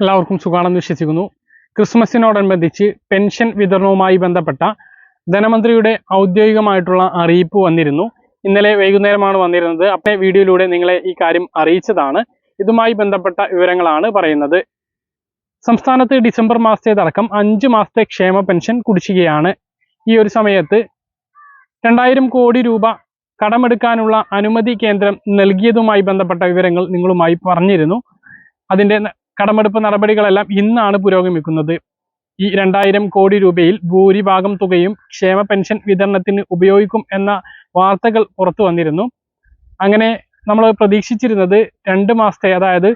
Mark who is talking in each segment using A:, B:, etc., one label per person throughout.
A: എല്ലാവർക്കും സുഖാണെന്ന് വിശ്വസിക്കുന്നു. ക്രിസ്മസിനോടനുബന്ധിച്ച് പെൻഷൻ വിതരണവുമായി ബന്ധപ്പെട്ട ധനമന്ത്രിയുടെ ഔദ്യോഗികമായിട്ടുള്ള അറിയിപ്പ് വന്നിരുന്നു. ഇന്നലെ വൈകുന്നേരമാണ് വന്നിരുന്നത്. അപ്പോൾ വീഡിയോയിലൂടെ നിങ്ങളെ ഈ കാര്യം അറിയിച്ചതാണ്. ഇതുമായി ബന്ധപ്പെട്ട വിവരങ്ങളാണ് പറയുന്നത്. സംസ്ഥാനത്ത് ഡിസംബർ മാസത്തേതടക്കം അഞ്ച് മാസത്തെ ക്ഷേമ പെൻഷൻ കുടിശ്ശികയാണ് ഈ ഒരു സമയത്ത് രണ്ടായിരം കോടി രൂപ കടമെടുക്കാനുള്ള അനുമതി കേന്ദ്രം നൽകിയതുമായി ബന്ധപ്പെട്ട വിവരങ്ങൾ നിങ്ങളുമായി പറഞ്ഞിരുന്നു. അതിന്റെ ന- കടമെടുപ്പ് നടപടികളെല്ലാം ഇന്നാണ് പുരോഗമിക്കുന്നത്. ഈ രണ്ടായിരം കോടി രൂപയിൽ ഭൂരിഭാഗം തുകയും ക്ഷേമ പെൻഷൻ വിതരണത്തിന് ഉപയോഗിക്കും എന്ന വാർത്തകൾ പുറത്തു വന്നിരുന്നു. അങ്ങനെ നമ്മൾ പ്രതീക്ഷിച്ചിരുന്നത് രണ്ട് മാസത്തെ അതായത്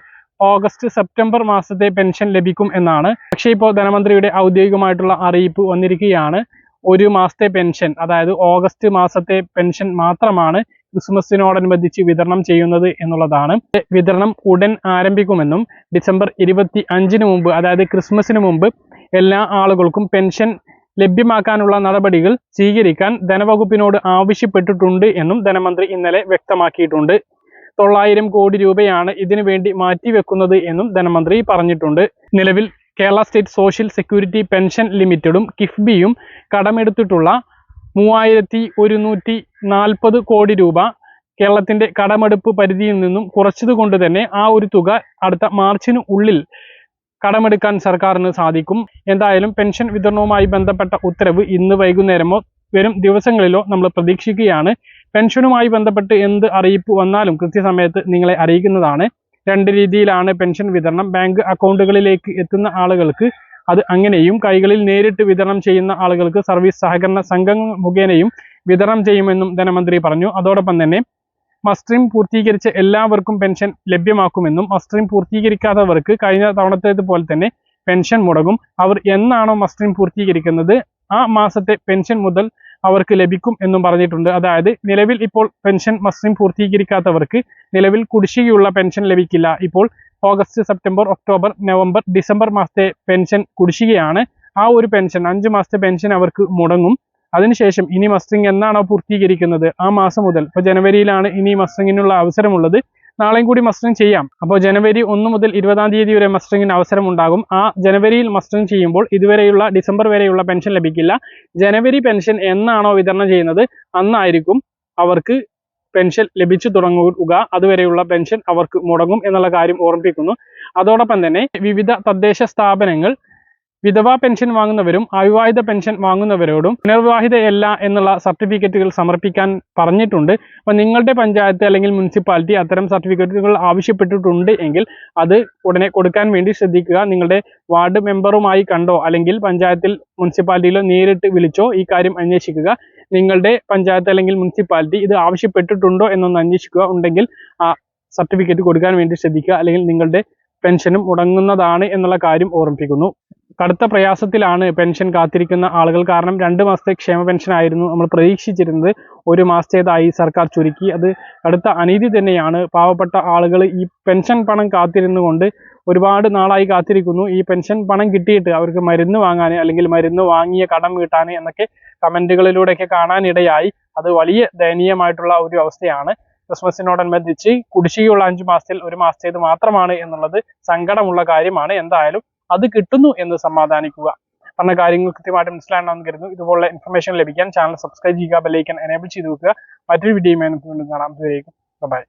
A: ഓഗസ്റ്റ് സെപ്റ്റംബർ മാസത്തെ പെൻഷൻ ലഭിക്കും എന്നാണ്. പക്ഷേ ഇപ്പോൾ ധനമന്ത്രിയുടെ ഔദ്യോഗികമായിട്ടുള്ള അറിയിപ്പ് വന്നിരിക്കുകയാണ്. ഒരു മാസത്തെ പെൻഷൻ അതായത് ഓഗസ്റ്റ് മാസത്തെ പെൻഷൻ മാത്രമാണ് ക്രിസ്മസിനോടനുബന്ധിച്ച് വിതരണം ചെയ്യുന്നത് എന്നുള്ളതാണ്. വിതരണം ഉടൻ ആരംഭിക്കുമെന്നും ഡിസംബർ ഇരുപത്തി അഞ്ചിന് മുമ്പ് അതായത് ക്രിസ്മസിന് മുമ്പ് എല്ലാ ആളുകൾക്കും പെൻഷൻ ലഭ്യമാക്കാനുള്ള നടപടികൾ സ്വീകരിക്കാൻ ധനവകുപ്പിനോട് ആവശ്യപ്പെട്ടിട്ടുണ്ട് എന്നും ധനമന്ത്രി ഇന്നലെ വ്യക്തമാക്കിയിട്ടുണ്ട്. തൊള്ളായിരം കോടി രൂപയാണ് ഇതിനു വേണ്ടി മാറ്റിവെക്കുന്നത് എന്നും ധനമന്ത്രി പറഞ്ഞിട്ടുണ്ട്. നിലവിൽ Kerala state social security pension ലിമിറ്റഡും കിഫ്ബിയും കടമെടുത്തിട്ടുള്ള മൂവായിരത്തി ഒരുന്നൂറ്റി നാൽപ്പത് കോടി രൂപ കേരളത്തിന്റെ കടമെടുപ്പ് പരിധിയിൽ നിന്നും കുറച്ചതുകൊണ്ട് തന്നെ ആ ഒരു തുക അടുത്ത മാർച്ചിന് ഉള്ളിൽ കടമെടുക്കാൻ സർക്കാരിന് സാധിക്കും. എന്തായാലും പെൻഷൻ വിതരണവുമായി ബന്ധപ്പെട്ട ഉത്തരവ് ഇന്ന് വൈകുന്നേരമോ വരും ദിവസങ്ങളിലോ നമ്മൾ പ്രതീക്ഷിക്കുകയാണ്. പെൻഷനുമായി ബന്ധപ്പെട്ട് എന്ത് അറിയിപ്പ് വന്നാലും കൃത്യസമയത്ത് നിങ്ങളെ അറിയിക്കുന്നതാണ്. രണ്ട് രീതിയിലാണ് പെൻഷൻ വിതരണം. ബാങ്ക് അക്കൗണ്ടുകളിലേക്ക് എത്തുന്ന ആളുകൾക്ക് അത് അങ്ങനെയും കൈകളിൽ നേരിട്ട് വിതരണം ചെയ്യുന്ന ആളുകൾക്ക് സർവീസ് സഹകരണ സംഘങ്ങൾ മുഖേനയും വിതരണം ചെയ്യുമെന്നും ധനമന്ത്രി പറഞ്ഞു. അതോടൊപ്പം തന്നെ മസ്റ്ററിംഗ് പൂർത്തീകരിച്ച എല്ലാവർക്കും പെൻഷൻ ലഭ്യമാക്കുമെന്നും മസ്റ്ററിംഗ് പൂർത്തീകരിക്കാത്തവർക്ക് കഴിഞ്ഞ തവണത്തേത് പോലെ തന്നെ പെൻഷൻ മുടങ്ങും. അവർ എന്നാണോ മസ്റ്ററിംഗ് പൂർത്തീകരിക്കുന്നത്? ആ മാസത്തെ പെൻഷൻ മുതൽ അവർക്ക് ലഭിക്കും എന്നും പറഞ്ഞിട്ടുണ്ട്. അതായത് നിലവിൽ ഇപ്പോൾ പെൻഷൻ മസ്റ്ററിംഗ് പൂർത്തീകരിക്കാത്തവർക്ക് നിലവിൽ കുടിശ്ശികയുള്ള പെൻഷൻ ലഭിക്കില്ല. ഇപ്പോൾ August September October November December മാസത്തെ പെൻഷൻ കുടിശ്ശികയാണ്. ആ ഒരു പെൻഷൻ അഞ്ച് മാസത്തെ പെൻഷൻ അവർക്ക് മുടങ്ങും. അതിനുശേഷം ഇനി മസ്റ്റിംഗ് എന്നാണോ പൂർത്തീകരിക്കുന്നത്? ആ മാസം മുതൽ. ഇപ്പോൾ ജനുവരിയിലാണ് ഇനി മസ്റ്റിങ്ങിനുള്ള അവസരമുള്ളത്. നാളെയും കൂടി മസ്റ്ററിംഗ് ചെയ്യാം. അപ്പോൾ ജനുവരി ഒന്ന് മുതൽ ഇരുപതാം തീയതി വരെ മസ്റ്റിങ്ങിന് അവസരം ഉണ്ടാകും ആ ജനുവരിയിൽ മസ്റ്ററിംഗ് ചെയ്യുമ്പോൾ ഇതുവരെയുള്ള ഡിസംബർ വരെയുള്ള പെൻഷൻ ലഭിക്കില്ല. ജനുവരി പെൻഷൻ എന്നാണോ വിതരണം ചെയ്യുന്നത്? അന്നായിരിക്കും അവർക്ക് പെൻഷൻ ലഭിച്ചു തുടങ്ങുക അതുവരെയുള്ള പെൻഷൻ അവർക്ക് മുടങ്ങും എന്നുള്ള കാര്യം ഓർമ്മിപ്പിക്കുന്നു. അതോടൊപ്പം തന്നെ വിവിധ തദ്ദേശ സ്ഥാപനങ്ങൾ വിധവാ പെൻഷൻ വാങ്ങുന്നവരും അവിവാഹിത പെൻഷൻ വാങ്ങുന്നവരോടും പുനർവിവാഹിതയല്ല എന്നുള്ള സർട്ടിഫിക്കറ്റുകൾ സമർപ്പിക്കാൻ പറഞ്ഞിട്ടുണ്ട്. അപ്പോൾ നിങ്ങളുടെ പഞ്ചായത്ത് അല്ലെങ്കിൽ മുനിസിപ്പാലിറ്റി അത്തരം സർട്ടിഫിക്കറ്റുകൾ ആവശ്യപ്പെട്ടിട്ടുണ്ട് എങ്കിൽ അത് ഉടനെ കൊടുക്കാൻ വേണ്ടി ശ്രദ്ധിക്കുക. നിങ്ങളുടെ വാർഡ് മെമ്പറുമായി കണ്ടോ അല്ലെങ്കിൽ പഞ്ചായത്തിൽ മുനിസിപ്പാലിറ്റിയിലോ നേരിട്ട് വിളിച്ചോ ഈ കാര്യം അന്വേഷിക്കുക. നിങ്ങളുടെ പഞ്ചായത്ത് അല്ലെങ്കിൽ മുനിസിപ്പാലിറ്റി ഇത് ആവശ്യപ്പെട്ടിട്ടുണ്ടോ എന്നൊന്ന് അന്വേഷിക്കുക. ഉണ്ടെങ്കിൽ ആ സർട്ടിഫിക്കറ്റ് കൊടുക്കാൻ വേണ്ടി ശ്രദ്ധിക്കുക. അല്ലെങ്കിൽ നിങ്ങളുടെ പെൻഷനും മുടങ്ങുന്നതാണ് എന്നുള്ള കാര്യം ഓർമ്മിപ്പിക്കുന്നു. കടുത്ത പ്രയാസത്തിലാണ് പെൻഷൻ കാത്തിരിക്കുന്ന ആളുകൾ. കാരണം രണ്ട് മാസത്തെ ക്ഷേമ പെൻഷൻ ആയിരുന്നു നമ്മൾ പ്രതീക്ഷിച്ചിരുന്നത്. ഒരു മാസത്തേതായി സർക്കാർ ചുരുക്കി. അത് കടുത്ത അനീതി തന്നെയാണ്. പാവപ്പെട്ട ആളുകൾ ഈ പെൻഷൻ പണം കാത്തിരുന്നു കൊണ്ട് ഒരുപാട് നാളായി കാത്തിരിക്കുന്നു. ഈ പെൻഷൻ പണം കിട്ടിയിട്ട് അവർക്ക് മരുന്ന് വാങ്ങാൻ അല്ലെങ്കിൽ മരുന്ന് വാങ്ങിയ കടം വീട്ടാൻ എന്നൊക്കെ കമന്റുകളിലൂടെയൊക്കെ കാണാനിടയായി. അത് വലിയ ദയനീയമായിട്ടുള്ള ഒരു അവസ്ഥയാണ്. ക്രിസ്മസിനോടനുബന്ധിച്ച് കുടിശ്ശികയുള്ള അഞ്ച് മാസത്തിൽ ഒരു മാസത്തേത് മാത്രമാണ് എന്നുള്ളത് സങ്കടമുള്ള കാര്യമാണ്. എന്തായാലും അത് കിട്ടുന്നു എന്ന് സമാധാനിക്കുക. പറഞ്ഞ കാര്യങ്ങൾ കൃത്യമായിട്ട് മനസ്സിലാണെന്ന് കരുതുന്നു. ഇതുപോലുള്ള ഇൻഫർമേഷൻ ലഭിക്കാൻ ചാനൽ സബ്സ്ക്രൈബ് ചെയ്യുക ബെല്ലൈക്കൻ എനേബിൾ ചെയ്ത് വെക്കുക. മറ്റൊരു വീഡിയോയുമായി നമുക്ക് വീണ്ടും കാണാം. ഇതുവരേക്കും ബൈ